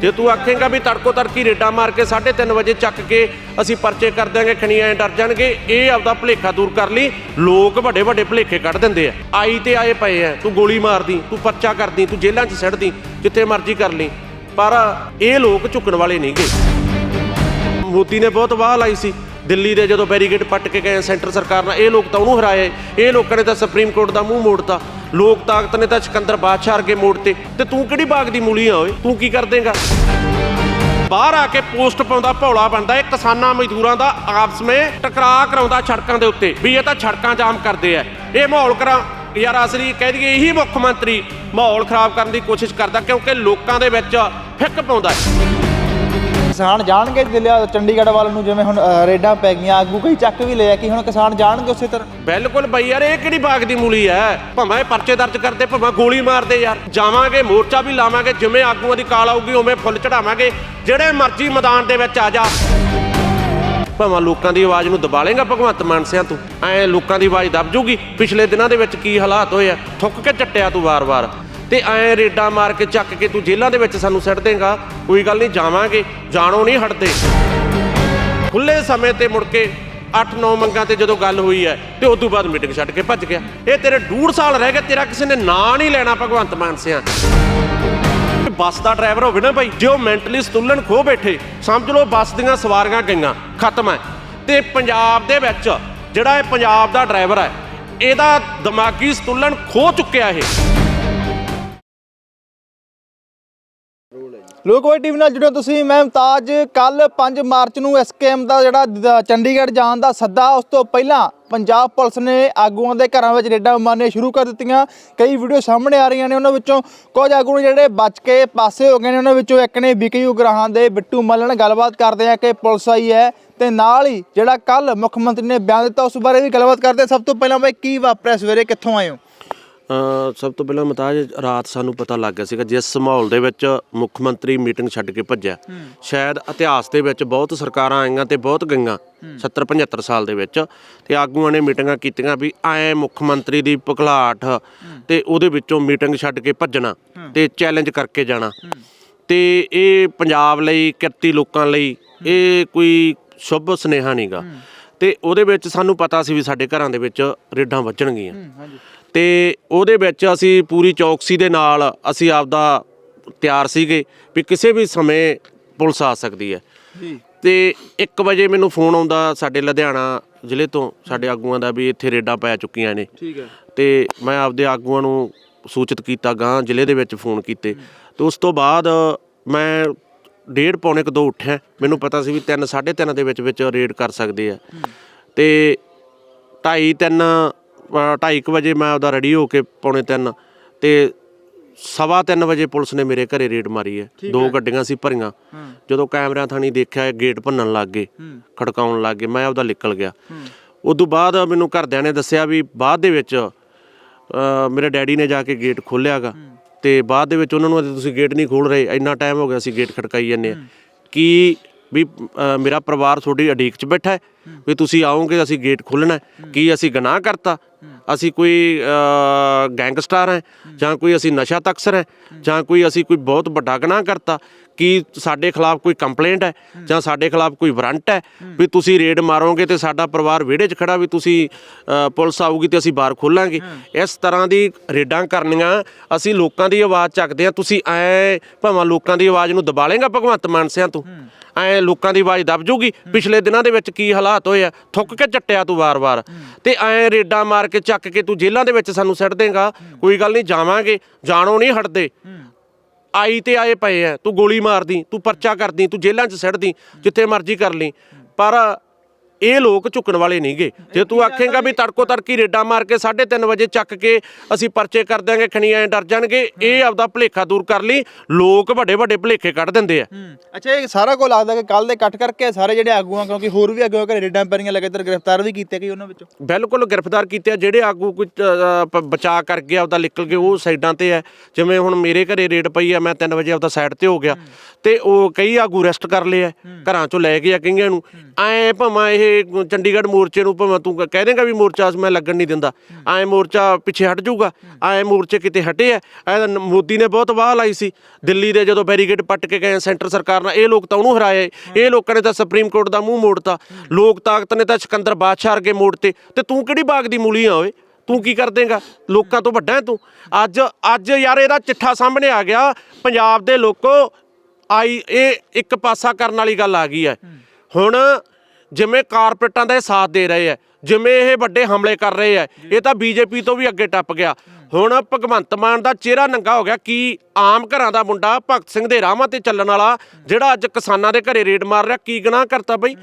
ਜੇ ਤੂੰ ਆਖੇਂਗਾ ਵੀ ਤੜਕੋ ਤੜਕੀ ਰੇਡਾ ਮਾਰ ਕੇ 3:30 ਵਜੇ ਚੱਕ ਕੇ ਅਸੀਂ ਪਰਚੇ ਕਰ ਦਿਆਂਗੇ, ਖਣੀਆਂ ਡਰ ਜਾਣਗੇ, ਇਹ ਆਪਦਾ ਭੁਲੇਖਾ ਦੂਰ ਕਰ ਲਈ। ਲੋਕ ਵੱਡੇ ਵੱਡੇ ਭੁਲੇਖੇ ਕੱਢ ਦਿੰਦੇ ਆ। ਆਈ ਤੇ ਆਏ ਪਏ ਆ, ਤੂੰ ਗੋਲੀ ਮਾਰਦੀ, ਤੂੰ ਪਰਚਾ ਕਰਦੀ, ਤੂੰ ਜੇਲ੍ਹਾਂ 'ਚ ਸਿੱਟਦੀ ਜਿੱਥੇ ਮਰਜ਼ੀ ਕਰ ਲਈ। ਪਰ ਇਹ ਲੋਕ ਝੁਕਣ ਵਾਲੇ ਨਹੀਂਗੇ। ਮੋਦੀ ਨੇ ਬਹੁਤ ਵਾਹ ਲਾਈ ਸੀ। ਦਿੱਲੀ ਦੇ ਜਦੋਂ ਬੈਰੀਗੇਡ ਪੱਟ ਕੇ ਗਏ ਸੈਂਟਰ ਸਰਕਾਰ ਨਾਲ, ਇਹ ਲੋਕ ਤਾਂ ਉਹਨੂੰ ਹਰਾਏ। ਇਹ ਲੋਕਾਂ ਨੇ ਤਾਂ ਸੁਪਰੀਮ ਕੋਰਟ ਦਾ ਮੂੰਹ ਮੋੜਤਾ। ਲੋਕ ਤਾਕਤ ਨੇ ਤਾਂ ਸਿਕੰਦਰ ਬਾਦਸ਼ਾਹ ਵਰਗੇ ਮੋੜਤੇ। ਤੇ ਤੂੰ ਕਿਹੜੀ ਬਾਗ ਦੀ ਮੂਲੀ ਆ ਓਏ? ਤੂੰ ਕੀ ਕਰ ਦੇਂਗਾ? ਬਾਹਰ ਆ ਕੇ ਪੋਸਟ ਪਾਉਂਦਾ ਭੌਲਾ ਬਣਦਾ ਇਹ ਕਿਸਾਨਾਂ ਮਜ਼ਦੂਰਾਂ ਦਾ ਆਪਸ ਵਿੱਚ ਟਕਰਾਅ ਕਰਾਉਂਦਾ ਸੜਕਾਂ ਦੇ ਉੱਤੇ, ਵੀ ਇਹ ਤਾਂ ਸੜਕਾਂ ਜਾਮ ਕਰਦੇ ਆ। ਇਹ ਮਾਹੌਲ ਕਰਾ, ਯਾਰ ਅਸਲੀ ਕਹਿ ਦਈਏ ਇਹੀ ਮੁੱਖ ਮੰਤਰੀ ਮਾਹੌਲ ਖਰਾਬ ਕਰਨ ਦੀ ਕੋਸ਼ਿਸ਼ ਕਰਦਾ, ਕਿਉਂਕਿ ਲੋਕਾਂ ਦੇ ਵਿੱਚ ਫਿੱਕ ਪਾਉਂਦਾ ਹੈ। ਕਿਸਾਨ ਜਾਣਗੇ ਦਿੱਲੀ ਚੰਡੀਗੜ੍ਹ ਵੱਲ ਨੂੰ, ਜਿਵੇਂ ਹੁਣ ਰੇਡਾਂ ਪੈ ਗਈਆਂ, ਆਗੂ ਕਈ ਚੱਕ ਵੀ ਲਿਆ, ਕਿ ਹੁਣ ਕਿਸਾਨ ਜਾਣਗੇ ਉਸੇ ਤਰ੍ਹਾਂ? ਬਿਲਕੁਲ ਬਈ ਯਾਰ, ਇਹ ਕਿਹੜੀ ਬਾਗ ਦੀ ਮੂਲੀ ਐ ਭਾਵੇਂ ਪਰਚੇ ਦਰਜ ਕਰਦੇ, ਭਾਵੇਂ ਗੋਲੀ ਮਾਰਦੇ ਯਾਰ। ਜਾਵਾਂਗੇ, ਮੋਰਚਾ ਵੀ ਲਾਵਾਂਗੇ, ਜਿਵੇਂ ਆਗੂਆਂ ਦੀ ਕਾਲ ਆਊਗੀ, ਉਵੇਂ ਫੁੱਲ ਚੜਾਵਾਂਗੇ ਜਿਹੜੇ ਮਰਜ਼ੀ ਮੈਦਾਨ ਦੇ ਵਿੱਚ ਆ ਜਾ। ਭਾਵੇਂ ਲੋਕਾਂ ਦੀ ਆਵਾਜ਼ ਨੂੰ ਦਬਾਲੇਗਾ ਭਗਵੰਤ ਮਾਨ ਸਿਆਂ ਤੂੰ। ਐ ਲੋਕਾਂ ਦੀ ਆਵਾਜ਼ ਦਬ ਜੂਗੀ, ਪਿਛਲੇ ਦਿਨਾਂ ਦੇ ਵਿੱਚ ਕੀ ਹਾਲਾਤ ਹੋਏ ਆ? ਥੁੱਕ ਕੇ ਚੱਟਿਆ ਤੂੰ ਵਾਰ-ਵਾਰ। ਤੇ ਐ ਰੇਡਾ ਮਾਰ ਕੇ ਚੱਕ ਕੇ ਤੂੰ ਜੇਲ੍ਹਾਂ ਦੇ ਵਿੱਚ ਸਾਨੂੰ ਸਿੱਟ ਦੇਗਾ। ਕੋਈ ਗੱਲ ਨਹੀਂ, ਜਾਵਾਂਗੇ। ਜਾਣੋ ਨਹੀਂ ਹਟਦੇ। ਖੁੱਲੇ ਸਮੇਂ ਤੇ ਮੁੜ ਕੇ 8-9 ਮੰਗਾਂ ਤੇ ਜਦੋਂ ਗੱਲ ਹੋਈ ਹੈ, ਤੇ ਉਸ ਤੋਂ ਬਾਅਦ ਮੀਟਿੰਗ ਛੱਡ ਕੇ ਭੱਜ ਗਿਆ। ਇਹ ਤੇਰੇ ਡੂਢ ਸਾਲ ਰਹਿ ਗਏ, ਤੇਰਾ ਕਿਸੇ ਨੇ ਨਾਂ ਨਹੀਂ ਲੈਣਾ ਭਗਵੰਤ ਮਾਨ ਸਿਆ। ਬੱਸ ਦਾ ਡਰਾਈਵਰ ਹੋਵੇ ਨਾ ਭਾਈ ਜੇ ਉਹ ਮੈਂਟਲੀ ਸਤੁਲਨ ਖੋ ਬੈਠੇ, ਸਮਝ ਲਓ ਬੱਸ ਦੀਆਂ ਸਵਾਰੀਆਂ ਗਈਆਂ, ਖਤਮ ਹੈ। ਤੇ ਪੰਜਾਬ ਦੇ ਵਿੱਚ ਜਿਹੜਾ ਇਹ ਪੰਜਾਬ ਦਾ ਡਰਾਈਵਰ ਹੈ, ਇਹਦਾ ਦਿਮਾਗੀ ਸਤੁਲਨ ਖੋ ਚੁੱਕਿਆ ਇਹ। ਲੋਕਵਾਈ ਟੀਵੀ ਨਾਲ ਜੁੜਿਓ ਤੁਸੀਂ, ਮੈਂ ਮੁਮਤਾਜ। ਕੱਲ 5 ਮਾਰਚ ਨੂੰ ਐਸਕੇਐਮ ਦਾ ਜਿਹੜਾ ਚੰਡੀਗੜ੍ਹ ਜਾਣ ਦਾ ਸੱਦਾ, ਉਸ ਤੋਂ ਪਹਿਲਾਂ ਪੰਜਾਬ ਪੁਲਿਸ ਨੇ ਆਗੂਆਂ ਦੇ ਘਰਾਂ ਵਿੱਚ ਰੇਡਾਂ ਮਾਰਨੀਆਂ ਸ਼ੁਰੂ ਕਰ ਦਿੱਤੀਆਂ। ਕਈ ਵੀਡੀਓ ਸਾਹਮਣੇ ਆ ਰਹੀਆਂ ਨੇ ਉਹਨਾਂ ਵਿੱਚੋਂ। ਕੁਝ ਆਗੂ ਨੇ ਜਿਹੜੇ ਬਚ ਕੇ ਪਾਸੇ ਹੋ ਗਏ ਨੇ ਉਹਨਾਂ ਵਿੱਚੋਂ ਇੱਕ ਨੇ ਵਿਕੀ ਉਗਰਾਹਾਂ ਦੇ ਬਿੱਟੂ ਮੱਲਣ ਨਾਲ ਗੱਲਬਾਤ ਕਰਦੇ ਆ ਕਿ ਪੁਲਿਸ ਆਈ ਹੈ ਤੇ ਨਾਲ ਹੀ ਜਿਹੜਾ ਕੱਲ ਮੁੱਖ ਮੰਤਰੀ ਨੇ ਬਿਆਨ ਦਿੱਤਾ, ਉਸ ਬਾਰੇ ਵੀ ਗੱਲਬਾਤ ਕਰਦੇ ਸਭ ਤੋਂ ਪਹਿਲਾਂ ਬਈ, ਕੀ ਵਾਪਰਿਆ ਸਵੇਰੇ? ਕਿੱਥੋਂ ਆਏ ਹੋ? ਸਭ ਤੋਂ ਪਹਿਲਾਂ ਮਤਾਜ ਰਾਤ ਸਾਨੂੰ ਪਤਾ ਲੱਗ ਗਿਆ ਸੀਗਾ ਜਿਸ ਮਾਹੌਲ ਦੇ ਵਿੱਚ ਮੁੱਖ ਮੰਤਰੀ ਮੀਟਿੰਗ ਛੱਡ ਕੇ ਭੱਜਿਆ। ਸ਼ਾਇਦ ਇਤਿਹਾਸ ਦੇ ਵਿੱਚ ਬਹੁਤ ਸਰਕਾਰਾਂ ਆਈਆਂ ਤੇ ਬਹੁਤ ਗਈਆਂ 70 75 ਸਾਲ ਦੇ ਵਿੱਚ। ਤੇ ਆਗੂਆਂ ਨੇ ਮੀਟਿੰਗਾਂ ਕੀਤੀਆਂ ਵੀ ਐ ਮੁੱਖ ਮੰਤਰੀ ਦੀ ਪਕਲਾਟ ਤੇ ਉਹਦੇ ਵਿੱਚੋਂ ਮੀਟਿੰਗ ਛੱਡ ਕੇ ਭੱਜਣਾ ਤੇ ਚੈਲੰਜ ਕਰਕੇ ਜਾਣਾ। ਤੇ ਇਹ ਪੰਜਾਬ ਲਈ ਕਿਰਤੀ ਲੋਕਾਂ ਲਈ ਇਹ ਕੋਈ ਸ਼ੁਭ ਸੁਨੇਹਾ ਨਹੀਂਗਾ ਤੇ ਉਹਦੇ ਵਿੱਚ ਸਾਨੂੰ ਪਤਾ ਸੀ ਵੀ ਸਾਡੇ ਘਰਾਂ ਦੇ ਵਿੱਚ ਰੇਡਾਂ ਵੱਜਣਗੀਆਂ। ਤੇ ਉਹਦੇ ਵਿੱਚ ਅਸੀਂ ਪੂਰੀ ਚੌਕਸੀ ਦੇ ਨਾਲ ਅਸੀਂ ਆਪਦਾ ਤਿਆਰ ਸੀਗੇ ਵੀ ਕਿਸੇ ਵੀ ਸਮੇਂ ਪੁਲਿਸ ਆ ਸਕਦੀ ਹੈ। ਜੀ। ਤੇ 1 ਵਜੇ ਮੈਨੂੰ ਫੋਨ ਆਉਂਦਾ ਸਾਡੇ ਲੁਧਿਆਣਾ ਜ਼ਿਲ੍ਹੇ ਤੋਂ ਸਾਡੇ ਆਗੂਆਂ ਦਾ ਵੀ ਇੱਥੇ ਰੇਡਾਂ ਪੈ ਚੁੱਕੀਆਂ ਨੇ। ਠੀਕ ਹੈ। ਤੇ ਮੈਂ ਆਪਦੇ ਆਗੂਆਂ ਨੂੰ ਸੂਚਿਤ ਕੀਤਾ ਗਾਂ ਜ਼ਿਲ੍ਹੇ ਦੇ ਵਿੱਚ ਫੋਨ ਕੀਤੇ। ਤੇ ਉਸ ਤੋਂ ਬਾਅਦ ਮੈਂ ਡੇਢ ਪੌਣੇ ਕੁ ਦੋ ਉੱਠਿਆ। ਮੈਨੂੰ ਪਤਾ ਸੀ ਵੀ 3 3:30 ਦੇ ਵਿੱਚ ਵਿੱਚ ਰੇਡ ਕਰ ਸਕਦੇ ਆ। ਤੇ 2:30 3 2:30 ਵਜੇ ਮੈਂ ਆਪਦਾ ਰੈਡੀ ਹੋ ਕੇ ਪੌਣੇ 3 ਤੇ ਸਵਾ 3 ਵਜੇ ਪੁਲਿਸ ਨੇ ਮੇਰੇ ਘਰੇ ਰੇਡ ਮਾਰੀ ਹੈ। ਦੋ ਗੱਡੀਆਂ ਸੀ ਭਰੀਆਂ। ਜਦੋਂ ਕੈਮਰਿਆਂ ਥਾਣੀ ਦੇਖਿਆ ਗੇਟ ਭੰਨਣ ਲੱਗ ਗਏ। ਖੜਕਾਉਣ ਲੱਗ ਗਏ। ਮੈਂ ਆਪਦਾ ਨਿਕਲ ਗਿਆ। ਉਦੋਂ ਬਾਅਦ ਮੈਨੂੰ ਘਰਦਿਆਂ ਨੇ ਦੱਸਿਆ ਵੀ ਬਾਅਦ ਦੇ ਵਿੱਚ ਮੇਰੇ ਡੈਡੀ ਨੇ ਜਾ ਕੇ ਗੇਟ ਖੋਲ੍ਹਿਆਗਾ ਤੇ ਬਾਅਦ ਦੇ ਵਿੱਚ ਉਹਨਾਂ ਨੂੰ ਤੁਸੀਂ ਗੇਟ ਨਹੀਂ ਖੋਲ ਰਹੇ ਇੰਨਾ ਟਾਈਮ ਹੋ ਗਿਆ ਸੀ ਗੇਟ ਖੜਕਾਈ ਜਾਂਦੇ ਆ ਕੀ ਵੀ ਮੇਰਾ ਪਰਿਵਾਰ ਤੁਹਾਡੀ ਅਡੀਕ 'ਚ ਬੈਠਾ ਹੈ? ਵੀ ਤੁਸੀਂ ਆਓਗੇ ਅਸੀਂ ਗੇਟ ਖੋਲਣਾ ਕੀ ਅਸੀਂ ਗੁਨਾਹ ਕਰਤਾ? ਅਸੀਂ ਕੋਈ ਗੈਂਗਸਟਰ ਹੈ ਜਾਂ ਕੋਈ ਅਸੀਂ ਨਸ਼ਾ ਤਕਸਰ ਹੈ ਜਾਂ ਕੋਈ ਅਸੀਂ ਕੋਈ ਬਹੁਤ ਵੱਡਾ ਗੁਨਾਹ ਕਰਤਾ ਕੀ ਸਾਡੇ ਖਿਲਾਫ ਕੋਈ ਕੰਪਲੇਂਟ ਹੈ ਜਾਂ ਸਾਡੇ ਖਿਲਾਫ ਕੋਈ ਵਾਰੰਟ ਹੈ ਵੀ ਤੁਸੀਂ ਰੇਡ ਮਾਰੋਗੇ ਤੇ ਸਾਡਾ ਪਰਿਵਾਰ ਵਿਹੜੇ 'ਚ ਖੜਾ ਵੀ ਤੁਸੀਂ ਪੁਲਿਸ ਆਊਗੀ ਤੇ ਅਸੀਂ ਬਾਹਰ ਖੋਲਾਂਗੇ। ਇਸ ਤਰ੍ਹਾਂ ਦੀ ਰੇਡਾਂ ਕਰਨੀਆਂ ਅਸੀਂ ਲੋਕਾਂ ਦੀ ਆਵਾਜ਼ ਚੱਕਦੇ ਆ ਤੁਸੀਂ ਐ ਭਾਵੇਂ ਲੋਕਾਂ ਦੀ ਆਵਾਜ਼ ਨੂੰ ਦਬਾ ਲੇਗਾ ਭਗਵੰਤ ਮਾਨ ਸਿਆਂ ਤੂੰ। ਐ ਲੋਕਾਂ ਦੀ ਆਵਾਜ਼ ਦਬ ਜੂਗੀ ਪਿਛਲੇ ਦਿਨਾਂ ਦੇ ਵਿੱਚ ਕੀ ਹਾਲਾਤ ਹੋਏ ਆ? ਥੁੱਕ ਕੇ ਚੱਟਿਆ ਤੂੰ ਵਾਰ-ਵਾਰ। ਤੇ ਐ ਰੇਡਾਂ ਮਾਰ ਕੇ ਚੱਕ ਕੇ ਤੂੰ ਜੇਲ੍ਹਾਂ ਦੇ ਵਿੱਚ ਸਾਨੂੰ ਸਿੱਟ ਦੇਂਗਾ। ਕੋਈ ਗੱਲ ਨਹੀਂ ਜਾਵਾਂਗੇ ਜਾਣੋਂ ਨਹੀਂ ਹਟਦੇ। ਆਈ ਤੇ ਆਏ ਪਏ ਆ ਤੂੰ ਗੋਲੀ ਮਾਰਦੀ ਤੂੰ ਪਰਚਾ ਕਰਦੀ ਤੂੰ ਜੇਲ੍ਹਾਂ 'ਚ ਸਿੱਟਦੀ ਜਿੱਥੇ ਮਰਜ਼ੀ ਕਰ ਲਈ। ਪਰ ਇਹ ਲੋਕ ਝੁਕਣ ਵਾਲੇ ਨਹੀਂਗੇ। ਜੇ ਤੂੰ ਆਖੇਂਗਾ ਵੀ ਤੜਕੋ ਤੜਕੀ ਰੇਡਾ ਮਾਰ ਕੇ 3:30 ਵਜੇ ਚੱਕ ਕੇ ਅਸੀਂ ਪਰਚੇ ਕਰ ਦਿਆਂਗੇ ਖਣੀਆਂ ਡਰ ਜਾਣਗੇ ਇਹ ਆਪਦਾ ਭੁਲੇਖਾ ਦੂਰ ਕਰ ਲਈ। ਲੋਕ ਵੱਡੇ ਵੱਡੇ ਭੁਲੇਖੇ ਕੱਢ ਦਿੰਦੇ ਆ। ਅੱਛਾ ਇਹ ਸਾਰਾ ਕੁਝ ਲੱਗਦਾ ਕਿ ਕੱਲ ਦੇ ਕੱਟ ਕਰਕੇ ਸਾਰੇ ਜਿਹੜੇ ਆਗੂਆਂ ਕਿਉਂਕਿ ਹੋਰ ਵੀ ਆਗੂਆਂ ਘਰੇ ਰੇਡਾਂ ਪੈਰੀਆਂ ਲਗਾਤਾਰ ਗ੍ਰਿਫਤਾਰ ਵੀ ਕੀਤੇ ਗਏ ਉਹਨਾਂ ਵਿੱਚੋਂ। ਬਿਲਕੁਲ ਗ੍ਰਿਫਤਾਰ ਕੀਤੇ ਆ ਜਿਹੜੇ ਆਗੂ ਕੋਈ ਬਚਾ ਕਰ ਗਿਆ ਆਪਦਾ ਨਿਕਲ ਗਏ ਉਹ ਸਾਈਡਾਂ ਤੇ ਹੈ ਜਿਵੇਂ ਹੁਣ ਮੇਰੇ ਘਰੇ ਰੇਡ ਪਈ ਆ ਮੈਂ 3 ਵਜੇ ਆਪਦਾ ਸਾਈਡ ਤੇ ਹੋ ਗਿਆ। ਤੇ ਉਹ ਕਈ ਆਗੂ ਅਰੈਸਟ ਕਰ ਲਿਆ ਘਰਾਂ ਚੋਂ ਲੈ ਕੇ ਆ ਕਈਆਂ ਨੂੰ। ਐ ਭਾਵੇਂ ਇਹ ਚੰਡੀਗੜ੍ਹ ਮੋਰਚੇ ਨੂੰ ਭਾਵੇਂ ਤੂੰ ਕਹਿ ਦੇਂਗਾ ਵੀ ਮੋਰਚਾ ਮੈਂ ਲੱਗਣ ਨਹੀਂ ਦਿੰਦਾ। ਐ ਮੋਰਚਾ ਪਿੱਛੇ ਹਟ ਜਾਊਗਾ। ਐ ਮੋਰਚੇ ਕਿਤੇ ਹਟੇ ਆ। ਐ ਮੋਦੀ ਨੇ ਬਹੁਤ ਵਾਹ ਲਾਈ ਸੀ। ਦਿੱਲੀ ਦੇ ਜਦੋਂ ਬੈਰੀਕੇਡ ਪੱਟ ਕੇ ਗਏ ਸੈਂਟਰ ਸਰਕਾਰ ਨਾਲ ਇਹ ਲੋਕ ਤਾਂ ਉਹਨੂੰ ਹਰਾਏ ਇਹ ਲੋਕਾਂ ਨੇ ਤਾਂ ਸੁਪਰੀਮ ਕੋਰਟ ਦਾ ਮੂੰਹ ਮੋੜਤਾ। ਲੋਕ ਤਾਕਤ ਨੇ ਤਾਂ ਸਿਕੰਦਰ ਬਾਦਸ਼ਾਹ ਵਰਗੇ ਮੋੜਤੇ। ਤੇ ਤੂੰ ਕਿਹੜੀ ਬਾਗ ਦੀ ਮੂਲੀ ਆ ਓਏ? ਤੂੰ ਕੀ ਕਰ ਦੇਂਗਾ ਲੋਕਾਂ ਤੋਂ ਵੱਡਾ ਹੈ ਤੂੰ। ਅੱਜ ਅੱਜ ਯਾਰ ਇਹਦਾ ਚਿੱਠਾ ਸਾਹਮਣੇ ਆ ਗਿਆ। ਪੰਜਾਬ ਦੇ ਲੋਕੋ ਆਈ ਇਹ ਇੱਕ ਪਾਸਾ ਕਰਨ ਵਾਲੀ ਗੱਲ ਆ ਗਈ ਹੈ। ਹੁਣ ਜਿਵੇਂ ਕਾਰਪੋਰੇਟਾਂ ਦਾ ਇਹ ਸਾਥ ਦੇ ਰਹੇ ਆ ਜਿਵੇਂ ਇਹ ਵੱਡੇ ਹਮਲੇ ਕਰ ਰਹੇ ਆ ਇਹ ਤਾਂ ਬੀਜੇਪੀ ਤੋਂ ਵੀ ਅੱਗੇ ਟੱਪ ਗਿਆ। ਹੁਣ ਭਗਵੰਤ ਮਾਨ ਦਾ ਚਿਹਰਾ ਨੰਗਾ ਹੋ ਗਿਆ ਕੀ ਆਮ ਘਰਾਂ ਦਾ ਮੁੰਡਾ ਭਗਤ ਸਿੰਘ ਦੇ ਰਾਹਾਂ ਤੇ ਚੱਲਣ ਵਾਲਾ ਜਿਹੜਾ ਅੱਜ ਕਿਸਾਨਾਂ ਦੇ ਘਰੇ ਰੇਡ ਮਾਰ ਰਿਹਾ ਕੀ ਗੁਨਾਹ ਕਰਤਾ ਬਈ?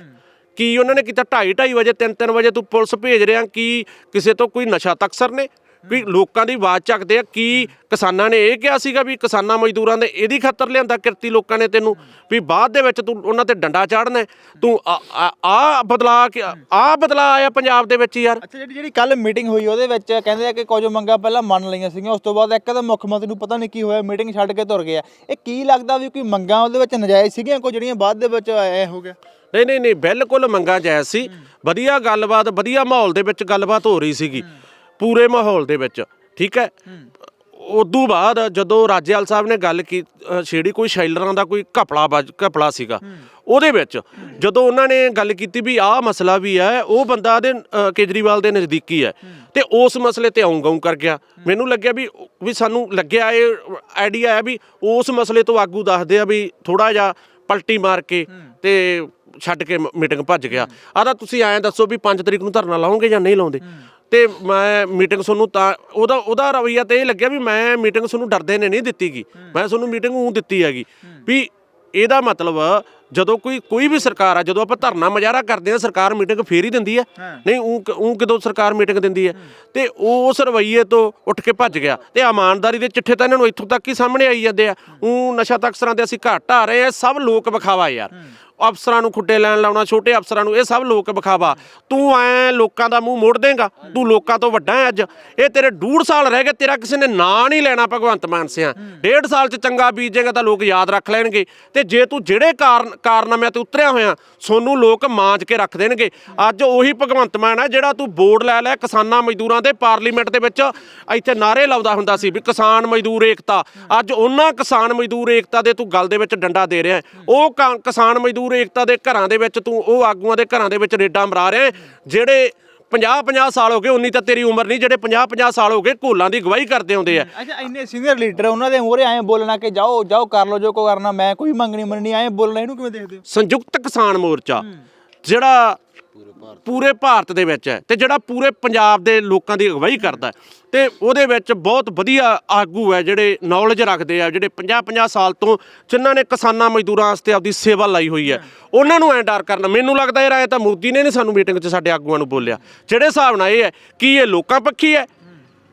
ਕੀ ਉਹਨਾਂ ਨੇ ਕੀਤਾ? 2:30 2:30 ਵਜੇ 3-3 ਵਜੇ ਤੂੰ ਪੁਲਿਸ ਭੇਜ ਰਿਹਾ ਕੀ ਕਿਸੇ ਤੋਂ ਕੋਈ ਨਸ਼ਾ ਤਕਸਰ ਨੇ? ਵੀ ਲੋਕਾਂ ਦੀ ਆਵਾਜ਼ ਚੱਕਦੇ ਆ। ਕੀ ਕਿਸਾਨਾਂ ਨੇ ਇਹ ਕਿਹਾ ਸੀਗਾ ਵੀ ਕਿਸਾਨਾਂ ਮਜ਼ਦੂਰਾਂ ਦੇ ਇਹਦੀ ਖਾਤਰ ਲਿਆਂਦਾ ਕਿਰਤੀ ਲੋਕਾਂ ਨੇ ਤੈਨੂੰ? ਵੀ ਬਾਅਦ ਦੇ ਵਿੱਚ ਤੂੰ ਉਹਨਾਂ ਤੇ ਡੰਡਾ ਚਾੜਨਾ। ਤੂੰ ਆ- ਬਦਲਾ ਆ ਬਦਲਾ ਆਇਆ ਪੰਜਾਬ ਦੇ ਵਿੱਚ ਯਾਰ। ਅੱਛਾ ਜਿਹੜੀ ਜਿਹੜੀ ਕੱਲ ਮੀਟਿੰਗ ਹੋਈ ਉਹਦੇ ਵਿੱਚ ਕਹਿੰਦੇ ਆ ਕਿ ਕੁਝ ਮੰਗਾਂ ਪਹਿਲਾਂ ਮੰਨ ਲਈਆਂ ਸੀਗੀਆਂ ਉਸ ਤੋਂ ਬਾਅਦ ਇੱਕ ਤਾਂ ਮੁੱਖ ਮੰਤਰੀ ਨੂੰ ਪਤਾ ਨਹੀਂ ਕੀ ਹੋਇਆ ਮੀਟਿੰਗ ਛੱਡ ਕੇ ਤੁਰ ਗਿਆ। ਇਹ ਕੀ ਲੱਗਦਾ ਵੀ ਕੋਈ ਮੰਗਾਂ ਉਹਦੇ ਵਿੱਚ ਨਜਾਇਜ਼ ਸੀਗੀਆਂ ਕੋਈ ਜਿਹੜੀਆਂ ਬਾਅਦ ਦੇ ਵਿੱਚ ਐ ਹੋ ਗਿਆ? ਨਹੀਂ ਨਹੀਂ ਨਹੀਂ ਬਿਲਕੁਲ ਮੰਗਾ ਜਾਇਜ਼ ਸੀ। ਵਧੀਆ ਗੱਲਬਾਤ ਵਧੀਆ ਮਾਹੌਲ ਦੇ ਵਿੱਚ ਗੱਲਬਾਤ ਹੋ ਰਹੀ ਸੀਗੀ। ਪੂਰੇ ਮਾਹੌਲ ਦੇ ਵਿੱਚ ਠੀਕ ਹੈ? ਉਦੋਂ ਬਾਅਦ ਜਦੋਂ ਰਾਜੇਵਾਲ ਸਾਹਿਬ ਨੇ ਗੱਲ ਕੀ ਅ, ਛੇੜੀ ਕੋਈ ਸ਼ੈਲਰਾਂ ਦਾ ਕੋਈ ਘਪਲਾ ਘਪਲਾ ਸੀਗਾ। ਉਹਦੇ ਵਿੱਚ ਜਦੋਂ ਉਹਨਾਂ ਨੇ ਗੱਲ ਕੀਤੀ ਵੀ ਆਹ ਮਸਲਾ ਵੀ ਹੈ ਉਹ ਬੰਦਾ ਦੇ ਕੇਜਰੀਵਾਲ ਦੇ ਨਜ਼ਦੀਕੀ ਹੈ। ਤੇ ਉਸ ਮਸਲੇ ਤੇ ਆਉਂ ਗਾਉਂ ਕਰ ਗਿਆ। ਮੈਨੂੰ ਲੱਗਿਆ ਵੀ ਵੀ ਸਾਨੂੰ ਲੱਗਿਆ ਇਹ ਆਈਡੀਆ ਹੈ ਵੀ ਉਸ ਮਸਲੇ ਤੋਂ ਆਗੂ ਦੱਸਦੇ ਆ ਵੀ ਥੋੜਾ ਜਿਹਾ ਪਲਟੀ ਮਾਰ ਕੇ ਤੇ ਛੱਡ ਕੇ ਮੀਟਿੰਗ ਭੱਜ ਗਿਆ। ਆ ਤਾਂ ਤੁਸੀਂ ਐਂ ਦੱਸੋ ਵੀ 5 ਤਰੀਕ ਨੂੰ ਧਰਨਾ ਲਾਓਗੇ ਜਾਂ ਨਹੀਂ ਲਾਉਂਦੇ? ਤੇ ਮੈਂ ਮੀਟਿੰਗ ਤੁਹਾਨੂੰ ਤਾਂ ਉਹਦਾ ਉਹਦਾ ਰਵਈਆ ਤੇ ਇਹ ਲੱਗਿਆ ਵੀ ਮੈਂ ਮੀਟਿੰਗ ਤੁਹਾਨੂੰ ਡਰਦੇ ਨੇ ਨਹੀਂ ਦਿੱਤੀਗੀ ਮੈਂ ਤੁਹਾਨੂੰ ਮੀਟਿੰਗ ਉਹ ਦਿੱਤੀ ਹੈਗੀ। ਵੀ ਇਹਦਾ ਮਤਲਬ ਜਦੋਂ ਕੋਈ ਕੋਈ ਵੀ ਸਰਕਾਰ ਆ ਜਦੋਂ ਆਪਾਂ ਧਰਨਾ ਮੁਜ਼ਾਹਰਾ ਕਰਦੇ ਆ ਸਰਕਾਰ ਮੀਟਿੰਗ ਫੇਰ ਹੀ ਦਿੰਦੀ ਹੈ। ਨਹੀਂ ਉਹ ਉਹ ਕਿਦੋਂ ਸਰਕਾਰ ਮੀਟਿੰਗ ਦਿੰਦੀ ਹੈ? ਤੇ ਉਸ ਰਵਈਏ ਤੋਂ ਉੱਠ ਕੇ ਭੱਜ ਗਿਆ। ਤੇ ਇਮਾਨਦਾਰੀ ਦੇ ਚਿੱਠੇ ਤਾਂ ਇਹਨਾਂ ਨੂੰ ਇੱਥੋਂ ਤੱਕ ਹੀ ਸਾਹਮਣੇ ਆਈ ਜਾਂਦੇ ਆ। ਉਹ ਨਸ਼ਾ ਤਕਸਰਾਂ ਦੇ ਅਸੀਂ ਘਾਟ ਆ ਰਹੇ ਆ ਸਭ ਲੋਕ ਵਿਖਾਵਾ ਯਾਰ। ਅਫਸਰਾਂ ਨੂੰ ਖੁੱਡੇ ਲੈਣ ਲਾਉਣਾ ਛੋਟੇ ਅਫਸਰਾਂ ਨੂੰ ਇਹ ਸਭ ਲੋਕ ਵਿਖਾਵਾ। ਤੂੰ ਐ ਲੋਕਾਂ ਦਾ ਮੂੰਹ ਮੋੜ ਦੇਂਗਾ ਤੂੰ ਲੋਕਾਂ ਤੋਂ ਵੱਡਾ ਹੈ ਅੱਜ। ਇਹ ਤੇਰੇ ਡੂਢ ਸਾਲ ਰਹਿ ਗਏ ਤੇਰਾ ਕਿਸੇ ਨੇ ਨਾਂ ਨਹੀਂ ਲੈਣਾ ਭਗਵੰਤ ਮਾਨ ਸਿਆ। ਡੇਢ ਸਾਲ ਚ ਚੰਗਾ ਬੀਜੇਗਾ ਤਾਂ ਲੋਕ ਯਾਦ ਰੱਖ ਲੈਣਗੇ। ਤੇ ਜੇ ਤੂੰ ਜਿਹੜੇ ਕਾਰਨ ਕਾਰਨਾਮਿਆਂ ਤੇ ਉਤਰਿਆ ਹੋਇਆ। ਸੋਨੂੰ ਲੋਕ ਮਾਂਜ ਕੇ ਰੱਖ ਦੇਣਗੇ। ਅੱਜ ਉਹੀ ਭਗਵੰਤ ਮਾਨ ਹੈ ਜਿਹੜਾ ਤੂੰ ਬੋਰਡ ਲੈ ਲੈ ਕਿਸਾਨਾਂ ਮਜ਼ਦੂਰਾਂ ਦੇ ਪਾਰਲੀਮੈਂਟ ਦੇ ਵਿੱਚ। ਇੱਥੇ ਨਾਰੇ ਲਾਉਂਦਾ ਹੁੰਦਾ ਸੀ ਵੀ ਕਿਸਾਨ ਮਜ਼ਦੂਰ ਏਕਤਾ। ਅੱਜ ਉਹਨਾਂ ਕਿਸਾਨ ਮਜ਼ਦੂਰ ਏਕਤਾ ਦੇ ਤੂੰ ਗੱਲ ਦੇ ਵਿੱਚ ਡੰਡਾ ਦੇ ਰਿਹਾ ਉਹ ਕਾਂ- ਕਿਸਾਨ ਮਜ਼ਦੂਰ ਏਕਤਾ ਦੇ ਘਰਾਂ ਦੇ ਵਿੱਚ ਤੂੰ, ਉਹ ਆਗੂਆਂ ਦੇ ਘਰਾਂ ਦੇ ਵਿੱਚ ਰੇਡਾਂ ਮਰਾ ਰਿਹਾ ਜਿਹੜੇ 50 50 ਸਾਲ ਹੋ ਗਏ ਉਨੀ ਤਾਂ ਤੇਰੀ ਉਮਰ ਨਹੀਂ ਜਿਹੜੇ 50 50 ਸਾਲ ਹੋ ਗਏ ਘੋਲਾਂ ਦੀ ਗਵਾਹੀ ਕਰਦੇ ਹੁੰਦੇ ਆ। ਅੱਛਾ ਇੰਨੇ ਸੀਨੀਅਰ ਲੀਡਰ ਉਹਨਾਂ ਦੇ ਮੂਹਰੇ ਐਂ ਬੋਲਣਾ ਕਿ ਜਾਓ ਜਾਓ ਕਰ ਲਓ ਜੋ ਕੋ ਕਰਨਾ ਮੈਂ ਕੋਈ ਮੰਗਣੀ ਮੰਨਣੀ ਐਂ ਬੋਲਣਾ ਇਹਨੂੰ ਕਿਵੇਂ ਦੇਖਦੇ ਹੋ? ਸੰਯੁਕਤ ਕਿਸਾਨ ਮੋਰਚਾ ਜਿਹੜਾ ਪੂਰੇ ਭਾਰਤ ਦੇ ਵਿੱਚ ਹੈ ਤੇ ਜਿਹੜਾ ਪੂਰੇ ਪੰਜਾਬ ਦੇ ਲੋਕਾਂ ਦੀ ਅਗਵਾਈ ਕਰਦਾ ਹੈ ਤੇ ਉਹਦੇ ਵਿੱਚ ਬਹੁਤ ਵਧੀਆ ਆਗੂ ਹੈ ਜਿਹੜੇ ਨੌਲੇਜ ਰੱਖਦੇ ਆ, ਜਿਹੜੇ 50 50 ਸਾਲ ਤੋਂ ਜਿਨ੍ਹਾਂ ਨੇ ਕਿਸਾਨਾਂ ਮਜ਼ਦੂਰਾਂ ਵਾਸਤੇ ਆਪਦੀ ਸੇਵਾ ਲਾਈ ਹੋਈ ਹੈ। ਉਹਨਾਂ ਨੂੰ ਐਂ ਡਰ ਕਰਨਾ, ਮੈਨੂੰ ਲੱਗਦਾ ਇਹ ਰਾਏ ਤਾਂ ਮੋਦੀ ਨੇ ਨਹੀਂ ਸਾਨੂੰ ਮੀਟਿੰਗ 'ਚ ਸਾਡੇ ਆਗੂਆਂ ਨੂੰ ਬੋਲਿਆ। ਜਿਹੜੇ ਹਿਸਾਬ ਨਾਲ ਇਹ ਹੈ ਕਿ ਇਹ ਲੋਕਾਂ ਪੱਖੀ ਹੈ,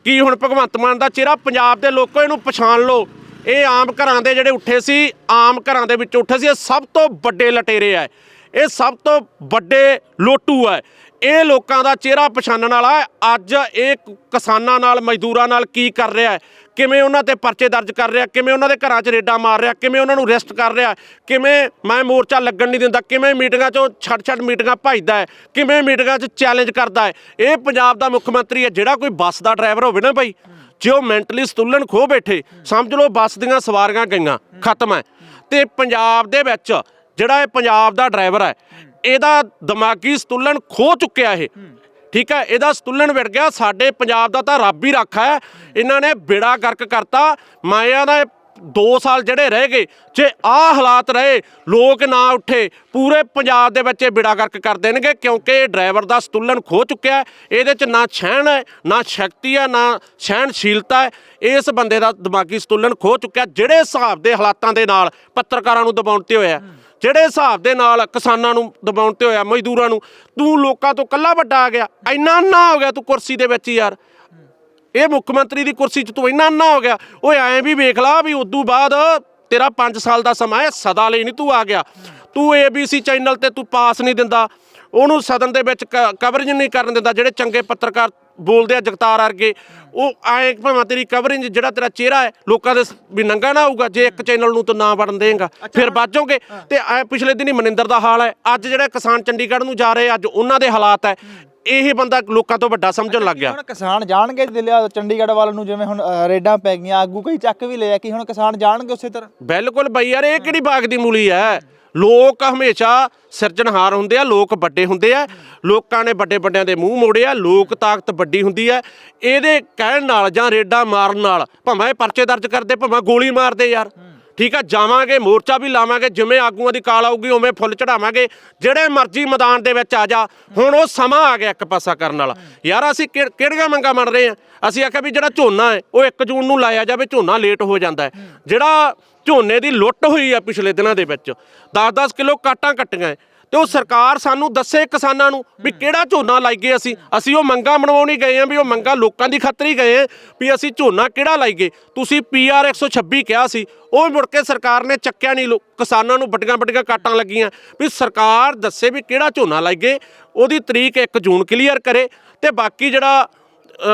ਕੀ ਹੁਣ ਭਗਵੰਤ ਮਾਨ ਦਾ ਚਿਹਰਾ ਪੰਜਾਬ ਦੇ ਲੋਕੋ ਇਹਨੂੰ ਪਛਾਣ ਲਓ। ਇਹ ਆਮ ਘਰਾਂ ਦੇ ਜਿਹੜੇ ਉੱਠੇ ਸੀ, ਆਮ ਘਰਾਂ ਦੇ ਵਿੱਚ ਉੱਠੇ ਸੀ, ਇਹ ਸਭ ਤੋਂ ਵੱਡੇ ਲਟੇਰੇ ਆ ਇਹ ਸਭ ਤੋਂ ਵੱਡੇ ਲੋਟੂ ਹੈ। ਇਹ ਲੋਕਾਂ ਦਾ ਚਿਹਰਾ ਪਛਾਣਨ ਵਾਲਾ ਹੈ। ਅੱਜ ਇਹ ਕਿਸਾਨਾਂ ਨਾਲ, ਮਜ਼ਦੂਰਾਂ ਨਾਲ ਕੀ ਕਰ ਰਿਹਾ ਹੈ? ਕਿਵੇਂ ਉਹਨਾਂ ਤੇ ਪਰਚੇ ਦਰਜ ਕਰ ਰਿਹਾ ਕਿਵੇਂ ਉਹਨਾਂ ਦੇ ਘਰਾਂ 'ਚ ਰੇਡਾਂ ਮਾਰ ਰਿਹਾ ਕਿਵੇਂ ਉਹਨਾਂ ਨੂੰ ਅਰੈਸਟ ਕਰ ਰਿਹਾ ਕਿਵੇਂ ਮੈਂ ਮੋਰਚਾ ਲੱਗਣ ਨਹੀਂ ਦਿੰਦਾ? ਕਿਵੇਂ ਮੀਟਿੰਗਾਂ 'ਚੋਂ ਛੱਡ ਛੱਡ ਮੀਟਿੰਗਾਂ ਭਜਦਾ ਹੈ? ਕਿਵੇਂ ਮੀਟਿੰਗਾਂ 'ਚ ਚੈਲੰਜ ਕਰਦਾ ਹੈ? ਇਹ ਪੰਜਾਬ ਦਾ ਮੁੱਖ ਮੰਤਰੀ ਹੈ। ਜਿਹੜਾ ਕੋਈ ਬੱਸ ਦਾ ਡਰਾਈਵਰ ਹੋਵੇ ਨਾ ਭਾਈ ਜੇ ਉਹ ਮੈਂਟਲੀ ਸਤੁਲਨ ਖੋ ਬੈਠੇ, ਸਮਝ ਲਓ ਬੱਸ ਦੀਆਂ ਸਵਾਰੀਆਂ ਗਈਆਂ, ਖਤਮ ਹੈ। ਤੇ ਪੰਜਾਬ ਦੇ ਵਿੱਚ ਜਿਹੜਾ ਇਹ ਪੰਜਾਬ ਦਾ ਡਰਾਈਵਰ ਹੈ, ਇਹਦਾ ਦਿਮਾਗੀ ਸਤੁਲਨ ਖੋ ਚੁੱਕਿਆ ਇਹ। ਠੀਕ ਹੈ, ਇਹਦਾ ਸਤੁਲਨ ਵਿੜ ਗਿਆ, ਸਾਡੇ ਪੰਜਾਬ ਦਾ ਤਾਂ ਰੱਬ ਹੀ ਰੱਖਾ ਹੈ। ਇਹਨਾਂ ਨੇ ਬੇੜਾ ਗਰਕ ਕਰਤਾ, ਮਾਇਆ ਦਾ 2 ਸਾਲ ਜਿਹੜੇ ਰਹਿ ਗਏ, ਜੇ ਆਹ ਹਾਲਾਤ ਰਹੇ, ਲੋਕ ਨਾ ਉੱਠੇ, ਪੂਰੇ ਪੰਜਾਬ ਦੇ ਵਿੱਚ ਇਹ ਬੇੜਾ ਗਰਕ ਕਰ ਦੇਣਗੇ, ਕਿਉਂਕਿ ਇਹ ਡਰਾਈਵਰ ਦਾ ਸਤੁਲਨ ਖੋ ਚੁੱਕਿਆ ਇਹਦੇ 'ਚ ਨਾ ਛਹਿਣ ਹੈ, ਨਾ ਸ਼ਕਤੀ ਹੈ, ਨਾ ਸਹਿਣਸ਼ੀਲਤਾ ਹੈ। ਇਸ ਬੰਦੇ ਦਾ ਦਿਮਾਗੀ ਸਤੁਲਨ ਖੋ ਚੁੱਕਿਆ, ਜਿਹੜੇ ਹਿਸਾਬ ਦੇ ਹਾਲਾਤਾਂ ਦੇ ਨਾਲ ਪੱਤਰਕਾਰਾਂ ਨੂੰ ਦਬਾਉਣ ਤੇ ਹੋਇਆ। ਜਿਹੜੇ ਹਿਸਾਬ ਦੇ ਨਾਲ ਕਿਸਾਨਾਂ ਨੂੰ ਦਬਾਉਣ ਤੇ ਹੋਇਆ, ਮਜ਼ਦੂਰਾਂ ਨੂੰ, ਤੂੰ ਲੋਕਾਂ ਤੋਂ ਕੱਲਾ ਵੱਡਾ ਆ ਗਿਆ, ਇੰਨਾ ਨਾ ਹੋ ਗਿਆ ਤੂੰ ਕੁਰਸੀ ਦੇ ਵਿੱਚ ਯਾਰ। ਇਹ ਮੁੱਖ ਮੰਤਰੀ ਦੀ ਕੁਰਸੀ 'ਚ ਤੂੰ ਇੰਨਾ ਨਾ ਹੋ ਗਿਆ, ਓਏ ਐਂ ਵੀ ਵੇਖ ਲਾ ਵੀ ਉਦੋਂ ਬਾਅਦ ਤੇਰਾ 5 ਸਾਲ ਦਾ ਸਮਾਂ ਹੈ, ਸਦਾ ਲਈ ਨਹੀਂ ਤੂੰ ਆ ਗਿਆ। ਤੂੰ ABC ਚੈਨਲ ਤੇ ਤੂੰ ਪਾਸ ਨਹੀਂ ਦਿੰਦਾ, ਉਹਨੂੰ ਸਦਨ ਦੇ ਵਿੱਚ ਕ- ਕਵਰੇਜ ਨਹੀਂ ਕਰਨ ਦਿੰਦਾ, ਜਿਹੜੇ ਚੰਗੇ ਪੱਤਰਕਾਰ ਬੋਲਦੇ ਆ ਜਗਤਾਰ ਵਰਗੇ ਉਹ ਐ ਭਾਵੇਂ ਤੇਰੀ ਕਵਰਿੰਗ ਜਿਹੜਾ ਤੇਰਾ ਚਿਹਰਾ ਹੈ ਲੋਕਾਂ ਦੇ ਸ- ਵੀ ਨੰਗਾ ਨਾ ਹੋਊਗਾ ਜੇ ਇੱਕ ਚੈਨਲ ਨੂੰ ਤੂੰ ਨਾ ਵੜਨ ਦੇਂਗਾ ਫਿਰ ਬਾਜੋਗੇ ਤੇ ਐ ਪਿਛਲੇ ਦਿਨੀ ਮਨਿੰਦਰ ਦਾ ਹਾਲ ਹੈ ਅੱਜ ਜਿਹੜੇ ਕਿਸਾਨ ਚੰਡੀਗੜ੍ਹ ਨੂੰ ਜਾ ਰਹੇ ਅੱਜ ਉਹਨਾਂ ਦੇ ਹਾਲਾਤ ਹੈ ਇਹ ਬੰਦਾ ਲੋਕਾਂ ਤੋਂ ਵੱਡਾ ਸਮਝਣ ਲੱਗ ਗਿਆ। ਹੁਣ ਕਿਸਾਨ ਜਾਣਗੇ ਦਿੱਲੀ ਚੰਡੀਗੜ੍ਹ ਵੱਲ ਨੂੰ ਜਿਵੇਂ ਹੁਣ ਅ, ਰੇਡਾਂ ਪੈ ਗਈਆਂ ਆਗੂ ਕਈ ਚੱਕ ਵੀ ਲਿਆ ਕਿ ਹੁਣ ਕਿਸਾਨ ਜਾਣਗੇ ਉਸੇ ਤਰ੍ਹਾਂ? ਬਿਲਕੁਲ ਬਈ ਯਾਰ ਇਹ ਕਿਹੜੀ ਬਾਗ ਦੀ ਮੂਲੀ ਹੈ? ਲੋਕ ਹਮੇਸ਼ਾ ਸਿਰਜਣਹਾਰ ਹੁੰਦੇ ਆ, ਲੋਕ ਵੱਡੇ ਹੁੰਦੇ ਆ, ਲੋਕਾਂ ਨੇ ਵੱਡੇ ਵੱਡਿਆਂ ਦੇ ਮੂੰਹ ਮੋੜੇ ਆ, ਲੋਕ ਤਾਕਤ ਵੱਡੀ ਹੁੰਦੀ ਹੈ ਇਹਦੇ ਕਹਿਣ ਨਾਲ ਜਾਂ ਰੇਡਾ ਮਾਰਨ ਨਾਲ ਭਾਵੇਂ ਇਹ ਪਰਚੇ ਦਰਜ ਕਰਦੇ, ਭਾਵੇਂ ਗੋਲੀ ਮਾਰਦੇ ਯਾਰ। ਠੀਕ ਆ, ਜਾਵਾਂਗੇ, ਮੋਰਚਾ ਵੀ ਲਾਵਾਂਗੇ, ਜਿਵੇਂ ਆਗੂਆਂ ਦੀ ਕਾਲ ਆਊਗੀ, ਉਵੇਂ ਫੁੱਲ ਚੜਾਵਾਂਗੇ ਜਿਹੜੇ ਮਰਜ਼ੀ ਮੈਦਾਨ ਦੇ ਵਿੱਚ ਆ ਜਾ, ਹੁਣ ਉਹ ਸਮਾਂ ਆ ਗਿਆ ਇੱਕ ਪਾਸਾ ਕਰਨ ਵਾਲਾ। ਯਾਰ ਅਸੀਂ ਕਿ- ਕਿਹੜੀਆਂ ਮੰਗਾਂ ਮੰਨ ਰਹੇ ਆ? ਅਸੀਂ ਆਖਿਆ ਵੀ ਜਿਹੜਾ ਝੋਨਾ ਹੈ, ਉਹ 1 ਜੂਨ ਨੂੰ ਲਾਇਆ ਜਾਵੇ, ਝੋਨਾ ਲੇਟ ਹੋ ਜਾਂਦਾ ਹੈ। ਜਿਹੜਾ ਝੋਨੇ ਦੀ ਲੁੱਟ ਹੋਈ ਆ ਪਿਛਲੇ ਦਿਨਾਂ ਦੇ ਵਿੱਚ। 10-10 ਕਿਲੋ ਕਾਟਾਂ ਕੱਟੀਆਂ ਤੇ ਉਹ ਸਰਕਾਰ ਸਾਨੂੰ ਦੱਸੇ ਕਿਸਾਨਾਂ ਨੂੰ ਵੀ ਕਿਹੜਾ ਝੋਨਾ ਲਾਈਏ ਅਸੀਂ? ਅਸੀਂ ਉਹ ਮੰਗਾਂ ਬਣਵਾਉਣ ਗਏ ਆ ਵੀ ਉਹ ਮੰਗਾਂ ਲੋਕਾਂ ਦੀ ਖਾਤਰ ਹੀ ਗਏ ਆ ਵੀ ਅਸੀਂ ਝੋਨਾ ਕਿਹੜਾ ਲਾਈਏ? ਤੁਸੀਂ ਪੀਆਰ 126 ਕਿਹਾ ਸੀ ਉਹ ਮੁੜ ਕੇ ਸਰਕਾਰ ਨੇ ਚੱਕਿਆ ਨਹੀਂ ਲੋ- ਕਿਸਾਨਾਂ ਨੂੰ ਵੱਡੀਆਂ ਵੱਡੀਆਂ ਕਾਟਾਂ ਲੱਗੀਆਂ। ਵੀ ਸਰਕਾਰ ਦੱਸੇ ਵੀ ਕਿਹੜਾ ਝੋਨਾ ਲਾਈਏ ਉਹਦੀ ਤਰੀਕ 1 ਜੂਨ ਕਲੀਅਰ ਕਰੇ। ਤੇ ਬਾਕੀ ਜਿਹੜਾ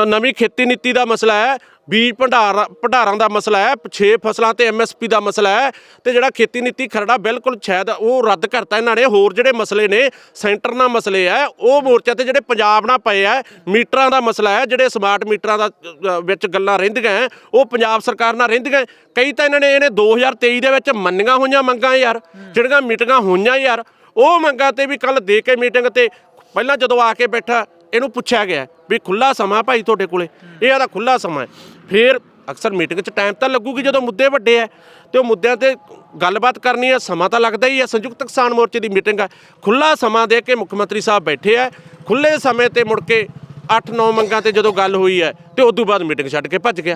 ਨਵੀਂ ਖੇਤੀ ਨੀਤੀ ਦਾ ਮਸਲਾ ਹੈ ਬੀਜ ਭੰਡਾਰ ਭੰਡਾਰਾਂ ਦਾ ਮਸਲਾ ਹੈ 6 ਫਸਲਾਂ ਤੇ ਐਮਐਸਪੀ ਦਾ ਮਸਲਾ ਹੈ ਤੇ ਜਿਹੜਾ ਖੇਤੀ ਨੀਤੀ ਖਰੜਾ ਬਿਲਕੁਲ ਸ਼ਾਇਦ ਉਹ ਰੱਦ ਕਰਤਾ ਇਹਨਾਂ ਨੇ। ਹੋਰ ਜਿਹੜੇ ਮਸਲੇ ਨੇ ਸੈਂਟਰ ਨਾਲ ਮਸਲੇ ਹੈ ਉਹ ਮੋਰਚਾ ਤੇ ਜਿਹੜੇ ਪੰਜਾਬ ਨਾਲ ਪਏ ਆ ਮੀਟਰਾਂ ਦਾ ਮਸਲਾ ਹੈ ਜਿਹੜੇ ਸਮਾਰਟ ਮੀਟਰਾਂ ਦਾ ਵਿੱਚ ਗੱਲਾਂ ਰਹਿੰਦੀਆਂ ਹੈ, ਉਹ ਪੰਜਾਬ ਸਰਕਾਰ ਨਾਲ ਰਹਿੰਦੀਆਂ ਕਈ ਤਾਂ ਇਹਨਾਂ ਨੇ ਇਹਨੇ 2023 ਦੇ ਵਿੱਚ ਮੰਨੀਆਂ ਹੋਈਆਂ ਮੰਗਾਂ ਯਾਰ ਜਿਹੜੀਆਂ ਮੀਟਿੰਗਾਂ ਹੋਈਆਂ ਯਾਰ ਉਹ ਮੰਗਾਂ ਤੇ ਵੀ ਕੱਲ ਦੇ ਕੇ ਮੀਟਿੰਗ ਤੇ ਪਹਿਲਾਂ ਜਦੋਂ ਆ ਕੇ ਬੈਠਾ ਇਹਨੂੰ ਪੁੱਛਿਆ ਗਿਆ ਵੀ ਖੁੱਲਾ ਸਮਾਂ ਭਾਈ ਤੁਹਾਡੇ ਕੋਲੇ? ਇਹ ਆਦਾ ਖੁੱਲਾ ਸਮਾਂ ਹੈ। ਫਿਰ ਅਕਸਰ ਮੀਟਿੰਗ 'ਚ ਟਾਈਮ ਤਾਂ ਲੱਗੂਗੀ ਜਦੋਂ ਮੁੱਦੇ ਵੱਡੇ ਆ ਤੇ ਉਹ ਮੁੱਦਿਆਂ ਤੇ ਗੱਲਬਾਤ ਕਰਨੀ ਹੈ ਸਮਾਂ ਤਾਂ ਲੱਗਦਾ ਹੀ ਹੈ ਸੰਯੁਕਤ ਕਿਸਾਨ ਮੋਰਚੇ ਦੀ ਮੀਟਿੰਗ ਹੈ ਖੁੱਲਾ ਸਮਾਂ ਦੇ ਕੇ ਮੁੱਖ ਮੰਤਰੀ ਸਾਹਿਬ ਬੈਠੇ ਆ। ਖੁੱਲੇ ਸਮੇਂ ਤੇ ਮੁੜ ਕੇ 8-9 ਮੰਗਾਂ ਤੇ ਜਦੋਂ ਗੱਲ ਹੋਈ ਹੈ ਤੇ ਉਸ ਤੋਂ ਬਾਅਦ ਮੀਟਿੰਗ ਛੱਡ ਕੇ ਭੱਜ ਗਿਆ।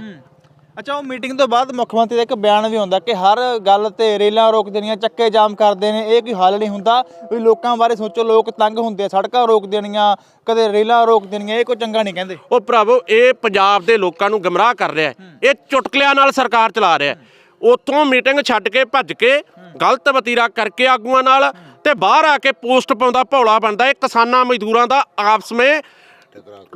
ਅੱਛਾ ਉਹ ਮੀਟਿੰਗ ਤੋਂ ਬਾਅਦ ਮੁੱਖ ਮੰਤਰੀ ਦਾ ਇੱਕ ਬਿਆਨ ਵੀ ਹੁੰਦਾ ਕਿ ਹਰ ਗੱਲ ਤੇ ਰੇਲਾਂ ਰੋਕ ਦੇਣੀਆਂ ਚੱਕੇ ਜਾਮ ਕਰਦੇ ਨੇ ਇਹ ਕੋਈ ਹੱਲ ਨਹੀਂ ਹੁੰਦਾ। ਵੀ ਲੋਕਾਂ ਬਾਰੇ ਸੋਚੋ ਲੋਕ ਤੰਗ ਹੁੰਦੇ ਆ, ਸੜਕਾਂ ਰੋਕ ਦੇਣੀਆਂ ਕਦੇ ਰੇਲਾਂ ਰੋਕ ਦੇਣੀਆਂ ਇਹ ਕੋਈ ਚੰਗਾ ਨਹੀਂ ਕਹਿੰਦੇ। ਉਹ ਭਰਾਵੋ ਇਹ ਪੰਜਾਬ ਦੇ ਲੋਕਾਂ ਨੂੰ ਗਮਰਾਹ ਕਰ ਰਿਹਾ ਹੈ। ਇਹ ਚੁਟਕਲਿਆਂ ਨਾਲ ਸਰਕਾਰ ਚਲਾ ਰਿਹਾ ਹੈ। ਉੱਥੋਂ ਮੀਟਿੰਗ ਛੱਡ ਕੇ ਭੱਜ ਕੇ ਗਲਤ ਵਤੀਰਾ ਕਰਕੇ ਆਗੂਆਂ ਨਾਲ ਤੇ ਬਾਹਰ ਆ ਕੇ ਪੋਸਟ ਪਾਉਂਦਾ ਭੌਲਾ ਬਣਦਾ ਇਹ ਕਿਸਾਨਾਂ ਮਜ਼ਦੂਰਾਂ ਦਾ ਆਪਸ ਵਿੱਚ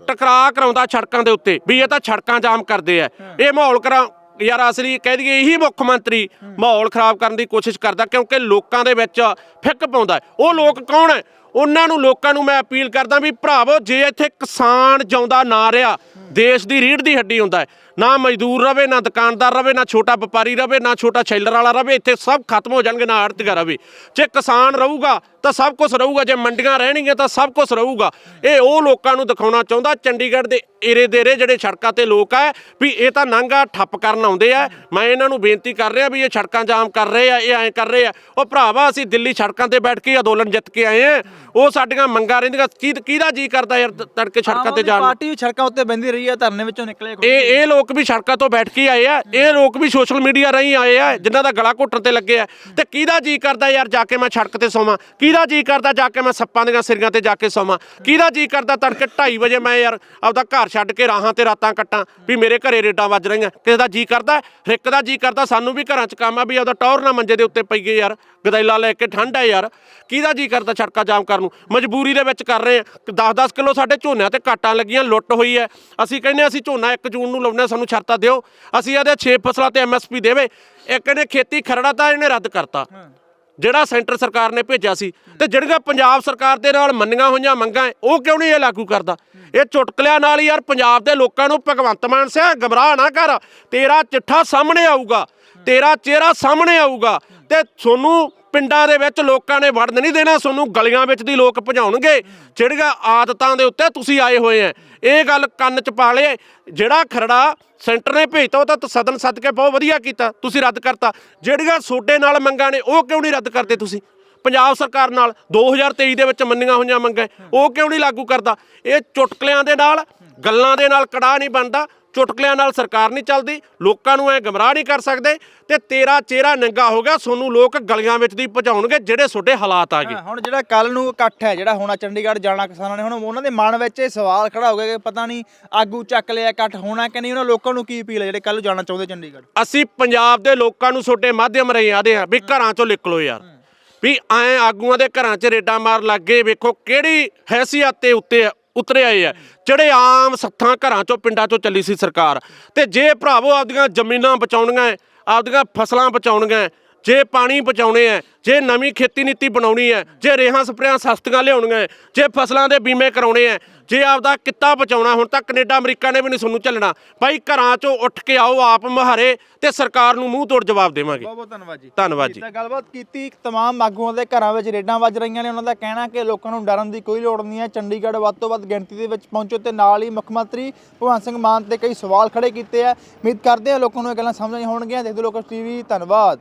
ਟਕਰਾਅ ਕਰਾਉਂਦਾ। ਸੜਕਾਂ ਦੇ ਉੱਤੇ। ਵੀ ਇਹ ਤਾਂ ਸੜਕਾਂ ਜਾਮ ਕਰਦੇ ਆ। ਇਹ ਮਾਹੌਲ ਕਰਾ ਯਾਰ ਅਸਲੀ ਕਹਿ ਦਈਏ ਇਹੀ ਮੁੱਖ ਮੰਤਰੀ ਮਾਹੌਲ ਖਰਾਬ ਕਰਨ ਦੀ ਕੋਸ਼ਿਸ਼ ਕਰਦਾ ਕਿਉਂਕਿ ਲੋਕਾਂ ਦੇ ਵਿੱਚ ਫਿੱਕ ਪਾਉਂਦਾ। ਉਹ ਲੋਕ ਕੌਣ ਹੈ? ਉਹਨਾਂ ਨੂੰ ਲੋਕਾਂ ਨੂੰ ਮੈਂ ਅਪੀਲ ਕਰਦਾ ਵੀ ਭਰਾਵੋ ਜੇ ਇੱਥੇ ਕਿਸਾਨ ਜਿਉਂਦਾ ਨਾ ਰਿਹਾ ਦੇਸ਼ ਦੀ ਰੀੜ ਦੀ ਹੱਡੀ ਹੁੰਦਾ ਹੈ। ਨਾ ਮਜ਼ਦੂਰ ਰਵੇ ਨਾ ਦੁਕਾਨਦਾਰ ਰਵੇ ਨਾ ਛੋਟਾ ਵਪਾਰੀ ਰਵੇ ਨਾ ਛੋਟਾ ਛੈਲਰ ਵਾਲਾ ਰਵੇ ਇੱਥੇ ਸਭ ਖਤਮ ਹੋ ਜਾਣਗੇ ਨਾ ਆੜਤੀਆ ਰਵੇ ਜੇ ਕਿਸਾਨ ਰਹੂਗਾ ਤਾਂ ਸਭ ਕੁਝ ਰਹੂਗਾ ਜੇ ਮੰਡੀਆਂ ਰਹਿਣਗੀਆਂ ਤਾਂ ਸਭ ਕੁਝ ਰਹੂਗਾ ਇਹ ਉਹ ਲੋਕਾਂ ਨੂੰ ਦਿਖਾਉਣਾ ਚਾਹੁੰਦਾ ਚੰਡੀਗੜ੍ਹ ਦੇ ਏਰੇ ਦੇਰੇ ਜਿਹੜੇ ਸੜਕਾਂ ਤੇ ਲੋਕ ਆ ਵੀ ਇਹ ਤਾਂ ਨਾਂਗਾ ਠੱਪ ਕਰਨ ਆਉਂਦੇ ਆ ਮੈਂ ਇਹਨਾਂ ਨੂੰ ਬੇਨਤੀ ਕਰ ਰਿਹਾ ਵੀ ਇਹ ਸੜਕਾਂ ਜਾਮ ਕਰ ਰਹੇ ਆ ਇਹ ਐਂ ਕਰ ਰਹੇ ਆ ਉਹ ਭਰਾਵਾ ਅਸੀਂ ਦਿੱਲੀ ਸੜਕਾਂ ਤੇ ਬੈਠ ਕੇ ਅੰਦੋਲਨ ਜਿੱਤ ਕੇ ਆਏ ਆ ਉਹ ਸਾਡੀਆਂ ਮੰਗਾਂ ਰਹਿੰਦੀਆਂ ਕੀ ਕਿਹਦਾ ਜੀ ਕਰਦਾ ਯਾਰ ਤੜਕੇ ਸੜਕਾਂ ਤੇ ਜਾਣ? ਪਾਰਟੀ ਵੀ ਸੜਕਾਂ ਉੱਤੇ ਬੰਦੀ ਰਹੀ ਆ ਧਰਨੇ ਵਿੱਚੋਂ ਨਿਕਲੇ। ਇਹ ਇਹ ਲੋਕ ਵੀ ਸੜਕਾਂ ਤੋਂ ਬੈਠ ਕੇ ਆਏ ਆ। ਇਹ ਲੋਕ ਵੀ ਸੋਸ਼ਲ ਮੀਡੀਆ ਰਾਹੀਂ ਆਏ ਆ, ਜਿਨ੍ਹਾਂ ਦਾ ਗਲਾ ਘੁੱਟਣ ਤੇ ਲੱਗੇ ਆ। ਤੇ ਕਿਹਦਾ ਜੀ ਕਰਦਾ ਯਾਰ ਜਾ ਕੇ ਮੈਂ ਸੜਕ ਤੇ ਸੌਵਾਂ? ਕਿਹਦਾ ਜੀ ਕਰਦਾ ਜਾ ਕੇ ਮੈਂ ਸੱਪਾਂ ਦੀਆਂ ਸਿਰੀਆਂ ਤੇ ਜਾ ਕੇ ਸੌਵਾਂ? ਕਿਹਦਾ ਜੀ ਕਰਦਾ ਤੜਕੇ 2:30 ਵਜੇ ਮੈਂ ਯਾਰ ਆਪਦਾ ਘਰ ਛੱਡ ਕੇ ਰਾਹਾਂ ਤੇ ਰਾਤਾਂ ਕੱਟਾਂ ਵੀ ਮੇਰੇ ਘਰੇ ਰੇਡਾਂ ਵੱਜ ਰਹੀਆਂ। ਕਿਸੇ ਦਾ ਜੀ ਕਰਦਾ ਹਰ ਇੱਕ ਦਾ ਜੀ ਕਰਦਾ, ਸਾਨੂੰ ਵੀ ਘਰਾਂ 'ਚ ਕੰਮ ਆ ਵੀ ਆਪਦਾ ਟੌਰ ਨਾ ਮੰਜੇ ਦੇ ਉੱਤੇ ਪਈਏ ਯਾਰ। ਗਦੈਲਾ ਲੈ ਕੇ ਠੰਡ ਹੈ ਯਾਰ। ਕਿਹਦਾ ਜੀ ਕਰਦਾ ਸੜਕਾਂ ਜਾਮ ਕਰਨ ਨੂੰ? ਮਜਬੂਰੀ ਦੇ ਵਿੱਚ ਕਰ ਰਹੇ ਆ। 10-10 ਕਿਲੋ ਸਾਡੇ ਝੋਨਿਆਂ ਤੇ ਕਾਟਾਂ ਲੱਗੀਆਂ ਲੁੱਟ ਹੋਈ ਹੈ। ਅਸੀਂ ਕਹਿੰਦੇ ਅਸੀਂ ਝੋਨਾ 1 ਜੂਨ ਨੂੰ ਲਾਉਣਾ ਸਾਨੂੰ ਸ਼ਰਤਾਂ ਦਿਓ। ਅਸੀਂ ਇਹਦੇ 6 ਫਸਲਾਂ ਤੇ ਐਮਐਸਪੀ ਦੇਵੇ। ਇੱਕ ਨੇ ਖੇਤੀ ਖਰੜਾ ਤਾਂ ਇਹਨੇ ਰੱਦ ਕਰਤਾ। ਜਿਹੜਾ ਸੈਂਟਰ ਸਰਕਾਰ ਨੇ ਭੇਜਿਆ ਸੀ ਤੇ ਜਿਹੜੀਆਂ ਪੰਜਾਬ ਸਰਕਾਰ ਦੇ ਨਾਲ ਮੰਨੀਆਂ ਹੋਈਆਂ ਮੰਗਾਂ ਉਹ ਕਿਉਂ ਨਹੀਂ ਇਹ ਲਾਗੂ ਕਰਦਾ? ਇਹ ਚੁਟਕਲਿਆਂ ਨਾਲ ਯਾਰ ਪੰਜਾਬ ਦੇ ਲੋਕਾਂ ਨੂੰ ਭਗਵੰਤ ਮਾਨ ਸਿਆ ਗਮਰਾਹ ਨਾ ਕਰ। ਤੇਰਾ ਚਿੱਠਾ ਸਾਹਮਣੇ ਆਊਗਾ। ਤੇਰਾ ਚਿਹਰਾ ਸਾਹਮਣੇ ਆਊਗਾ। ਤੇ ਤੁਹਾਨੂੰ ਪਿੰਡਾਂ ਦੇ ਵਿੱਚ ਲੋਕਾਂ ਨੇ ਵੜਨ ਨਹੀਂ ਦੇਣਾ, ਤੁਹਾਨੂੰ ਗਲੀਆਂ ਵਿੱਚ ਦੀ ਲੋਕ ਭਜਾਉਣਗੇ। ਜਿਹੜੀਆਂ ਆਦਤਾਂ ਦੇ ਉੱਤੇ ਤੁਸੀਂ ਆਏ ਹੋਏ ਆ ਇਹ ਗੱਲ ਕੰਨ 'ਚ ਪਾ ਲਏ। ਜਿਹੜਾ ਖਰੜਾ ਸੈਂਟਰ ਨੇ ਭੇਜਤਾ, ਉਹ ਤਾਂ ਸਦਨ ਸੱਦ ਕੇ ਬਹੁਤ ਵਧੀਆ ਕੀਤਾ। ਤੁਸੀਂ ਰੱਦ ਕਰਤਾ। ਜਿਹੜੀਆਂ ਸੋਡੇ ਨਾਲ ਮੰਗਾਂ ਨੇ, ਉਹ ਕਿਉਂ ਨਹੀਂ ਰੱਦ ਕਰਦੇ ਤੁਸੀਂ? ਪੰਜਾਬ ਸਰਕਾਰ ਨਾਲ 2023 ਦੇ ਵਿੱਚ ਮੰਨੀਆਂ ਹੋਈਆਂ ਮੰਗਾਂ ਉਹ ਕਿਉਂ ਨਹੀਂ ਲਾਗੂ ਕਰਦਾ? ਇਹ ਚੁਟਕਲਿਆਂ ਦੇ ਨਾਲ, ਗੱਲਾਂ ਦੇ ਨਾਲ ਕੜਾ ਨਹੀਂ ਬਣਦਾ। ਚੁਟਕਲਿਆਂ ਨਾਲ ਸਰਕਾਰ ਨਹੀਂ ਚੱਲਦੀ ਲੋਕਾਂ ਨੂੰ ਐ ਗਮਰਾਹ ਨਹੀਂ ਕਰ ਸਕਦੇ ਤੇ ਤੇਰਾ ਚਿਹਰਾ ਨੰਗਾ ਹੋ ਗਿਆ ਸੋਨੂੰ ਲੋਕ ਗਲੀਆਂ ਵਿੱਚ ਦੀ ਭਜਾਉਣਗੇ ਜਿਹੜੇ ਤੁਹਾਡੇ ਹਾਲਾਤ ਆ ਗਏ। ਹੁਣ ਜਿਹੜਾ ਕੱਲ ਨੂੰ ਇਕੱਠ ਹੈ ਜਿਹੜਾ ਹੋਣਾ ਚੰਡੀਗੜ੍ਹ ਜਾਣਾ ਕਿਸਾਨਾਂ ਨੇ ਹੁਣ ਉਹਨਾਂ ਦੇ ਮਨ ਵਿੱਚ ਇਹ ਸਵਾਲ ਖੜਾ ਹੋ ਗਿਆ ਕਿ ਪਤਾ ਨਹੀਂ ਆਗੂ ਚੱਕ ਲਿਆ ਇਕੱਠ ਹੋਣਾ ਕਿ ਨਹੀਂ ਉਹਨਾਂ ਲੋਕਾਂ ਨੂੰ ਕੀ ਅਪੀਲ ਹੈ ਜਿਹੜੇ ਕੱਲ ਜਾਣਾ ਚਾਹੁੰਦੇ ਚੰਡੀਗੜ੍ਹ? ਅਸੀਂ ਪੰਜਾਬ ਦੇ ਲੋਕਾਂ ਨੂੰ ਛੋਟੇ ਮਾਧਿਅਮ ਰਾਹੀਂ ਆਦੇ ਆ ਵੀ ਘਰਾਂ ਚੋਂ ਨਿਕਲੋ ਯਾਰ। ਵੀ ਐ ਆਗੂਆਂ ਦੇ ਘਰਾਂ 'ਚ ਰੇਡਾਂ ਮਾਰ ਲੱਗੇ ਵੇਖੋ ਕਿਹੜੀ ਹੈਸੀਅਤ ਤੇ ਉੱਤੇ ਉਤਰੇ ਆਏ ਆ। ਜਿਹੜੇ ਆਮ ਸੱਥਾਂ ਘਰਾਂ ਚੋਂ, ਪਿੰਡਾਂ ਚੋਂ ਚੱਲੀ ਸੀ ਸਰਕਾਰ। ਤੇ ਜੇ ਭਰਾਵੋ ਆਪਦੀਆਂ ਜ਼ਮੀਨਾਂ ਬਚਾਉਣੀਆਂ ਆਪਦੀਆਂ ਫਸਲਾਂ ਬਚਾਉਣੀਆਂ ਜੇ ਪਾਣੀ ਬਚਾਉਣੇ ਹੈ ਜੇ ਨਵੀਂ ਖੇਤੀ ਨੀਤੀ ਬਣਾਉਣੀ ਹੈ ਜੇ ਰੇਹਾਂ ਸਪਰੇਆਂ ਸਸਤੀਆਂ ਲਿਆਉਣੀਆਂ ਜੇ ਫਸਲਾਂ ਦੇ ਬੀਮੇ ਕਰਾਉਣੇ ਹੈ ਜੇ ਆਪਦਾ ਕਿੱਤਾ ਬਚਾਉਣਾ ਹੁਣ ਤਾਂ ਕੈਨੇਡਾ ਅਮਰੀਕਾ ਨੇ ਵੀ ਨਹੀਂ ਸਾਨੂੰ ਚੱਲਣਾ ਭਾਈ ਘਰਾਂ ਚੋਂ ਉੱਠ ਕੇ ਆਓ ਆਪ ਮਹਾਰੇ ਤੇ ਸਰਕਾਰ ਨੂੰ ਮੂੰਹ ਤੋੜ ਜਵਾਬ ਦੇਵਾਂਗੇ। ਬਹੁਤ ਬਹੁਤ ਧੰਨਵਾਦ ਜੀ। ਧੰਨਵਾਦ ਜੀ। ਤਾਂ ਗੱਲਬਾਤ ਕੀਤੀ ਤਮਾਮ ਆਗੂਆਂ ਦੇ ਘਰਾਂ ਵਿੱਚ ਰੇਡਾਂ ਵੱਜ ਰਹੀਆਂ ਨੇ ਉਹਨਾਂ ਦਾ ਕਹਿਣਾ ਕਿ ਲੋਕਾਂ ਨੂੰ ਡਰਨ ਦੀ ਕੋਈ ਲੋੜ ਨਹੀਂ ਹੈ। ਚੰਡੀਗੜ੍ਹ ਵੱਧ ਤੋਂ ਵੱਧ ਗਿਣਤੀ ਦੇ ਵਿੱਚ ਪਹੁੰਚੋ ਤੇ ਨਾਲ ਹੀ ਮੁੱਖ ਮੰਤਰੀ ਭਗਵੰਤ ਸਿੰਘ ਮਾਨ ਤੇ ਕਈ ਸਵਾਲ ਖੜੇ ਕੀਤੇ ਆ। ਉਮੀਦ ਕਰਦੇ ਆ ਲੋਕਾਂ ਨੂੰ ਇਹ ਗੱਲਾਂ ਸਮਝ ਆਈ ਹੋਣਗੀਆਂ। ਦੇਖਦੇ ਲੋਕਾਂ ਟੀਵੀ ਧੰਨਵਾਦ।